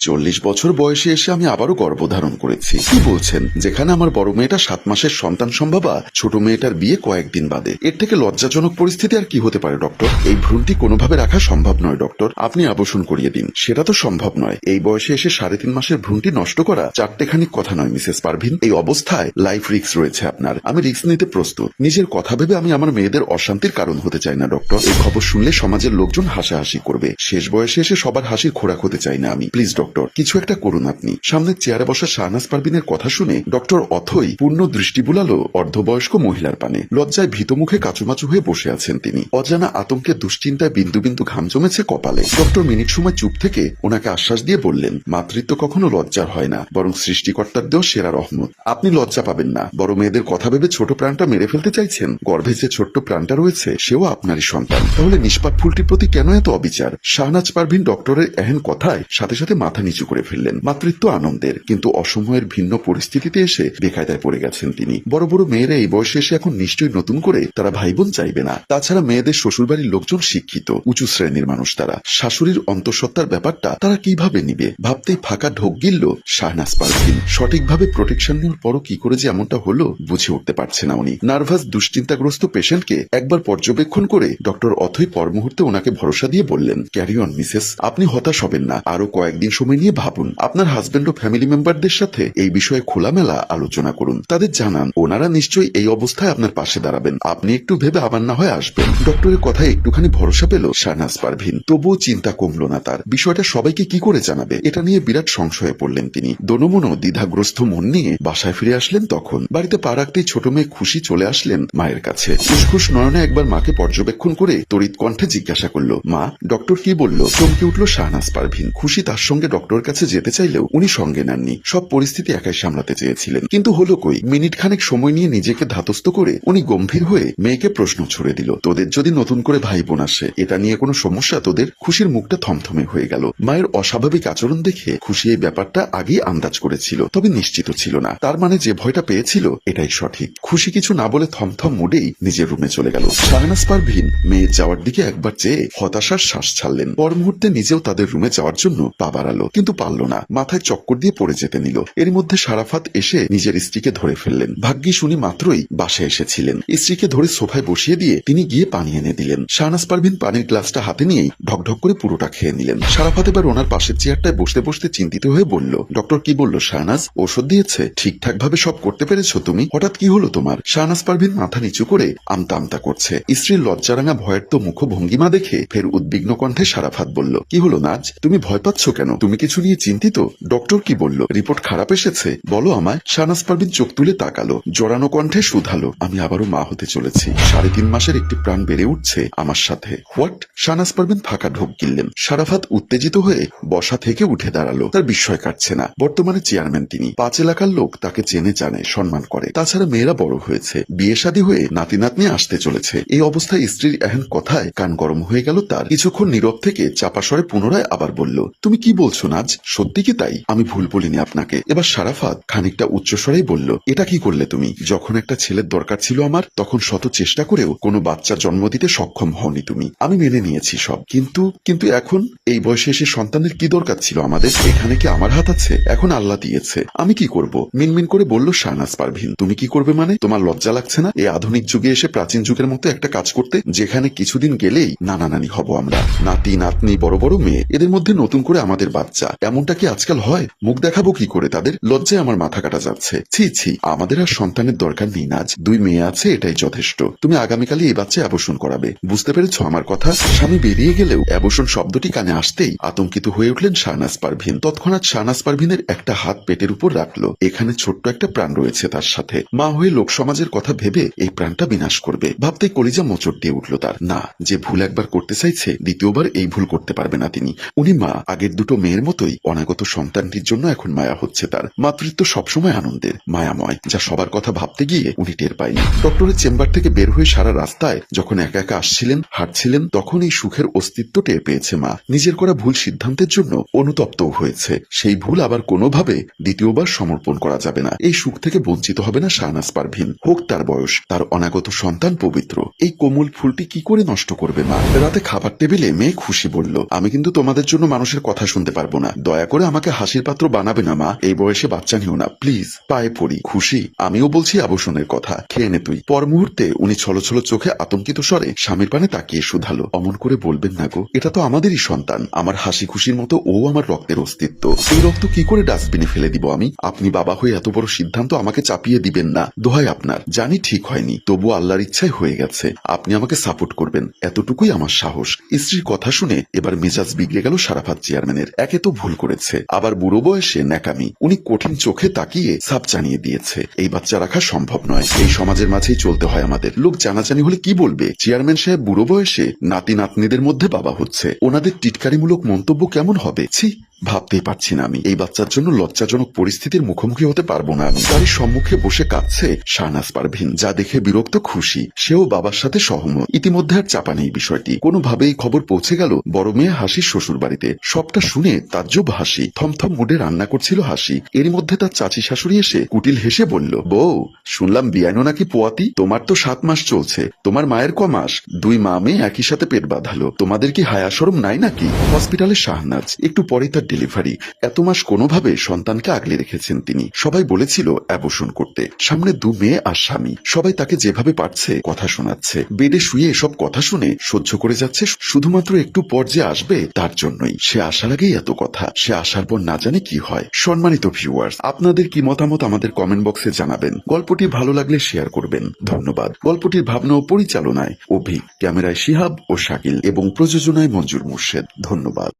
চল্লিশ বছর বয়সে এসে আমি আবারও গর্ভধারণ করেছি। কি বলছেন? যেখানে আমার বড় মেয়েটা সাত মাসের সন্তান সম্ভাবা, ছোট মেয়েটার বিয়ে কয়েকদিন বাদে। এর থেকে লজ্জাজনক পরিস্থিতি আর কি হতে পারে, ডক্টর? এই ভ্রূণটি কোনোভাবে রাখা সম্ভব নয়, ডক্টর। আপনি আবসন করিয়ে দিন। সেটা তো সম্ভব নয়। এই বয়সে এসে সাড়ে তিন মাসের ভ্রূণটি নষ্ট করা চারটেখানিক কথা নয়, মিসেস পারভিন। এই অবস্থায় লাইফ রিস্ক রয়েছে আপনার। আমি রিস্ক নিতে প্রস্তুত। নিজের কথা ভেবে আমি আমার মেয়েদের অশান্তির কারণ হতে চাই না, ডক্টর। এই খবর শুনলে সমাজের লোকজন হাসাহাসি করবে। শেষ বয়সে এসে সবার হাসির খোরাক হতে চাই না আমি। Please, doctor. কিছু একটা করুন আপনি। সামনের চেয়ারে বসা শাহনাজ পারভিনের কথা শুনে ডক্টর অথই পূর্ণ দৃষ্টি বুলালো অর্ধবয়স্ক মহিলার পানে। লজ্জায় ভীত মুখে কাচুমাচু হয়ে বসে আছেন তিনি। অজানা আতঙ্কে দুশ্চিন্তায় বিন্দু বিন্দু ঘাম জমেছে কপালে। ডক্টর মিনিট সময় চুপ থেকে ওনাকে আশ্বাস দিয়ে বললেন, মাতৃত্ব কখনো লজ্জার হয় না, বরং সৃষ্টিকর্তার দেওয়া সেরা রহমত। আপনি লজ্জা পাবেন না বড় মেয়েদের কথা ভেবে ছোট প্রাণটা মেরে ফেলতে চাইছেন। গর্ভে যে ছোট্ট প্রাণটা রয়েছে, সেও আপনারই সন্তান। তাহলে নিষ্পাপ ফুলটির প্রতি কেন এত অবিচার? শাহনাজ পারভিন ডক্টরের এহেন কথায় সাথে সাথে মাথা নিচু করে ফেললেন। মাতৃত্ব আনন্দের, কিন্তু অসময়ের ভিন্ন পরিস্থিতিতে এসে বেকায়দায় পড়ে গেছেন তিনি। বড় বড় মেয়েরা এই বয়সে এসে এখন নিশ্চয়ই নতুন করে তারা ভাই বোন চাইবে না। তাছাড়া মেয়েদের শ্বশুরবাড়ির লোকজন শিক্ষিত, উঁচু শ্রেণির মানুষ তারা। শাশুড়ির অন্তঃসত্ত্বার ব্যাপারটা তারা কীভাবে নিবে? ভাবতেই ফাঁকা ঢোক গিলল শাহনাজ পারভিন। সঠিকভাবে প্রোটেকশন নেওয়ার পরও কি করে যে এমনটা হলো বুঝে উঠতে পারছে না উনি। নার্ভাস, দুশ্চিন্তাগ্রস্ত পেশেন্টকে একবার পর্যবেক্ষণ করে ডক্টর অথই পর মুহূর্তে ওনাকে ভরসা দিয়ে বললেন ক্যারি অন মিসেস আপনি হতাশ হবেন না। আরও কয়েকদিন সময় নিয়ে ভাবুন। আপনার হাজবেন্ড ও ফ্যামিলি মেম্বারদের সাথে এই বিষয়ে খোলামেলা আলোচনা করুন। তাদের জানান, ওনারা নিশ্চয়ই এই অবস্থায় আপনার পাশে দাঁড়াবেন। আপনি একটু ভেবে আবার না হয় আসবেন। ডক্টরের কথায় একটুখানি ভরসা পেল শাহনাজ পারভিন। তবুও চিন্তা কমল না তার। বিষয়টা সবাইকে কি করে জানাবে? এটা নিয়ে বিরাট সংশয়ে পড়লেন তিনি। দনমনো দ্বিধাগ্রস্ত মন নিয়ে বাসায় ফিরে আসলেন তখন। বাড়িতে পা রাখতেই ছোট মেয়ে খুশি চলে আসলেন মায়ের কাছে। খুশখুশ নয়নে একবার মাকে পর্যবেক্ষণ করে তড়িৎ কণ্ঠে জিজ্ঞাসা করল, মা, ডক্টর কি বলল? চমকে উঠল শাহনাজ পারভিন। খুশি তার সঙ্গে ডক্টরের কাছে যেতে চাইলেও উনি সঙ্গে নেননি। সব পরিস্থিতি একাই সামলাতে চেয়েছিলেন। কিন্তু হলো কই? মিনিট খানেক সময় নিয়ে নিজেকে ধাতস্থ করে উনি গম্ভীর হয়ে মেয়েকে প্রশ্ন ছুড়ে দিল। তোদের যদি নতুন করে ভাই বোন আসে, এটা নিয়ে কোনো সমস্যা? তোদের খুশির মুখটা থমথমে হয়ে গেল। মায়ের অস্বাভাবিক আচরণ দেখে খুশি এই ব্যাপারটা আগেই আন্দাজ করেছিল, তবে নিশ্চিত ছিল না। তার মানে যে ভয়টা পেয়েছিল, এটাই সঠিক। খুশি কিছু না বলে থমথম মুডেই নিজের রুমে চলে গেল। শাহনাজ পারভিন মেয়ের যাওয়ার দিকে একবার চেয়ে হতাশার শ্বাস ছাড়লেন। পর মুহূর্তে নিজেও তাদের রুমে যাওয়ার জন্য পা বাড়ালো। কিন্তু পারল না। মাথায় চক্কর দিয়ে পড়ে যেতে নিল। এর মধ্যে সারাফাত এসে নিজের স্ত্রীকে ধরে ফেললেন। ভাগ্যিস উনি মাত্রই বাসায় এসেছিলেন। স্ত্রীকে ধরে সোফায় বসিয়ে দিয়ে তিনি গিয়ে পানি এনে দিলেন। শাহনাজ পারভিন পানির গ্লাসটা হাতে নিয়েই ঢকঢক করে পুরোটা খেয়ে নিলেন। সারাফাত এবার ওনার পাশের চেয়ারটায় বসতে বসতে চিন্তিত হয়ে বলল, ডক্টর কি বলল শাহনাজ? ওষুধ দিয়েছে? ঠিকঠাক ভাবে সব করতে পেরেছ তুমি? হঠাৎ কি হলো তোমার? শাহনাজ পারভিন মাথা নিচু করে আমতা আমতা করছে। স্ত্রীর লজ্জারাঙা ভয়ের তো মুখ ভঙ্গিমা দেখে ফের উদ্বিগ্ন কণ্ঠে সারাফাত বলল, কি হলো নাজ? তুমি ভয় পাচ্ছ কেন? তুমি কিছু নিয়ে চিন্তিত? ডক্টর কি বলল? রিপোর্ট খারাপ এসেছে? বলো আমায়। শাহনাজ পারভিন চোখ তুলে তাকালো। জড়ানো কণ্ঠে শুধালো। আমি আবারও মা হতে চলেছি। সাড়ে তিন মাসের একটি প্রাণ বেড়ে উঠছে আমার সাথে। হোয়াট? শাহনাজ পারভিন ফাঁকা ঢোক গিললেন। সারাফাত উত্তেজিত হয়ে বসা থেকে উঠে দাঁড়াল। তার বিস্ময় কাটছে না। বর্তমানে চেয়ারম্যান তিনি। পাঁচ এলাকার লোক তাকে চেনে জানে, সম্মান করে। তাছাড়া মেয়েরা বড় হয়েছে। বিয়ে শাদী হয়ে নাতি নাতনি আসতে চলেছে। এই অবস্থায় স্ত্রীর এহেন কথায় কান গরম হয়ে গেল তার। কিছুক্ষণ নীরব থেকে চাপা স্বরে পুনরায় আবার বলল, তুমি কি বলছো নাজ সত্যি কি তাই? আমি ভুল বলিনি আপনাকে। এবার সারাফাত খানিকটা উচ্চস্বরেই বলল, এটা কি করলে তুমি? যখন একটা ছেলের দরকার ছিল আমার, তখন শত চেষ্টা করেও কোনো বাচ্চা জন্ম দিতে সক্ষম হওনি তুমি। আমি মেনে নিয়েছি সব। কিন্তু কিন্তু এখন এই বয়সে এসে সন্তানের কি দরকার ছিল আমাদের? এখানে কি আমার হাত আছে? এখন আল্লাহ দিয়েছে। আমি কি করব? মিনমিন করে বলল শাহনাজ পারভিন, তুমি কি করবে মানে? তোমার লজ্জা লাগছে না? এই আধুনিক যুগে এসে প্রাচীন যুগের মতো একটা কাজ করতে, যেখানে কিছুদিন গেলেই নানা নানি হব আমরা। নাতি, নাতনি, বড় বড় মেয়ে, এদের মধ্যে নতুন করে আমাদের বাচ্চা। এমনটা কি আজকাল হয়? মুখ দেখাবো কি করে তাদের? লজ্জায় আমার মাথা কাটা যাচ্ছে। ছি ছি, আমাদের আর সন্তানের দরকার নেই নাজ দুই মেয়ে আছে, এটাই যথেষ্ট। তুমি আগামীকালই এই বাচ্চা অ্যাবর্ষণ করাবে। বুঝতে পেরেছ আমার কথা? স্বামী বেরিয়ে গেলেও অ্যাবর্ষণ শব্দটি কানে আসতেই আতঙ্কিত হয়ে উঠলেন শাহনাজ পারভিন। তৎক্ষণাৎ শাহনাজ পারভিনের একটা হাত পেটের উপর রাখল। এখানে ছোট্ট একটা প্রাণ রয়েছে তার সাথে। মা হয়ে লোক সমাজের কথা ভেবে এই প্রাণটা বিনাশ করবে। ভাবতে কলিজা মোচড় দিয়ে উঠল তার। না, যে ভুল একবার করতে চাইছে, দ্বিতীয়বার এই ভুল করতে পারবে না তিনি। উনি মা, আগের দুটো মেয়ের মতোই অনাগত সন্তানটির জন্য এখন মায়া হচ্ছে তার। মাতৃত্ব সবসময় আনন্দের, মায়াময়, যা সবার কথা ভাবতে গিয়ে উনি টের পায়নি ডক্টরের চেম্বার থেকে বের হয়ে সারা রাস্তায় যখন একা একা আসছিলেন, হাঁটছিলেন, তখন এই সুখের অস্তিত্ব টের পেয়েছে মা। নিজের করা ভুল সিদ্ধান্তের জন্য অনুতপ্ত হয়েছে। সেই ভুল আবার কোনোভাবে দ্বিতীয়বার সমর্পণ করা যাবে না। এই সুখ থেকে বঞ্চিত হবে না শাহনাজ পারভিন। হোক তার বয়স, তার অনাগত সন্তান পবিত্র। এই কোমল ফুলটি কি করে নষ্ট করবে মা? রাতে খাবার টেবিলে মেয়ে খুশি বলল, আমি কিন্তু তোমাদের জন্য মানুষের কথা শুনতে পারব পারব না। দয়া করে আমাকে হাসির পাত্র বানাবে না, মা। এই বয়সে বাচ্চা নিও না। প্লিজ, পায়ে পড়ি। খুশি। আমিও বলছি আবসনের কথা। খেয়ে নে তুই। পর মুহূর্তে উনি ছলছল চোখে আতঙ্কিত স্বরে স্বামীর পানে তাকিয়ে শুধালো। অমন করে বলবেন না গো, এটা তো আমাদেরই সন্তান। আমার হাসি খুশির মতো ও আমার রক্তের অস্তিত্ব। এই রক্ত কি করে ডাস্টবিনে ফেলে দিব আমি? আপনি বাবা হয়ে এত বড় সিদ্ধান্ত আমাকে চাপিয়ে দিবেন না। দোহাই আপনার। জানি ঠিক হয়নি। তবু আল্লাহর ইচ্ছায় হয়ে গেছে। আপনি আমাকে সাপোর্ট করবেন। এতটুকুই আমার সাহস। স্ত্রীর কথা শুনে এবার মেজাজ বিগড়ে গেল সারাফাত চেয়ারম্যানের। একে তো ভুল করেছে। আবার বুড়ো বয়সে ন্যাকামি। উনি কঠিন চোখে তাকিয়ে সাপ জানিয়ে দিয়েছে, এই বাচ্চা রাখা সম্ভব নয়। এই সমাজের মাঝেই চলতে হয় আমাদের। লোক জানাজানি হলে কি বলবে? চেয়ারম্যান সাহেব বুড়ো বয়সে নাতি নাতনিদের মধ্যে বাবা হচ্ছে। ওনাদের টিটকারিমূলক মন্তব্য কেমন হবে? ছি ভাবতেই পারছি না আমি। এই বাচ্চার জন্য লজ্জাজনক পরিস্থিতির মুখোমুখি হতে পারব না আমি। গাড়ির সম্মুখে বসে কাঁদছে শাহনাজ পারভিন, যা দেখে বিরক্ত খুশি। সেও বাবার সাথে সহমত। ইতিমধ্যে আর চাপা নেই বিষয়টি। কোনোভাবেই খবর পৌঁছে গেল বড় মেয়ে হাসির শ্বশুর বাড়িতে সবটা শুনে তাজ্জব হাসি। থমথম মুডে রান্না করছিল হাসি। এরই মধ্যে তার চাচি শাশুড়ি এসে কুটিল হেসে বলল, বউ, শুনলাম বিয়ানো নাকি পোয়াতি? তোমার তো সাত মাস চলছে। তোমার মায়ের ক মাস? দুই মা মেয়ে একই সাথে পেট বাঁধালো। তোমাদের কি হায়া সরম নাই নাকি? হসপিটালে শাহনাজ, একটু পরে তার ডেলিভারি এত মাস কোনোভাবে সন্তানকে আগলে রেখেছেন তিনি। সবাই বলেছিল অ্যাবর্ষণ করতে। সামনে দু মেয়ে আর স্বামী। সবাই তাকে যেভাবে পারছে কথা শোনাচ্ছে। বেডে শুয়ে এসব কথা শুনে সহ্য করে যাচ্ছে শুধুমাত্র একটু পর যে আসবে তার জন্যই। সে আসার আগেই এত কথা। সে আসার পর না জানে কি হয়। সম্মানিত ভিউয়ার্স আপনাদের কি মতামত আমাদের কমেন্ট বক্সে জানাবেন। গল্পটি ভালো লাগলে শেয়ার করবেন। ধন্যবাদ। গল্পটির ভাবনা ও পরিচালনায় অভি ক্যামেরায় শিহাব ও শাকিল এবং প্রযোজনায় মঞ্জুর মুর্শেদ। ধন্যবাদ।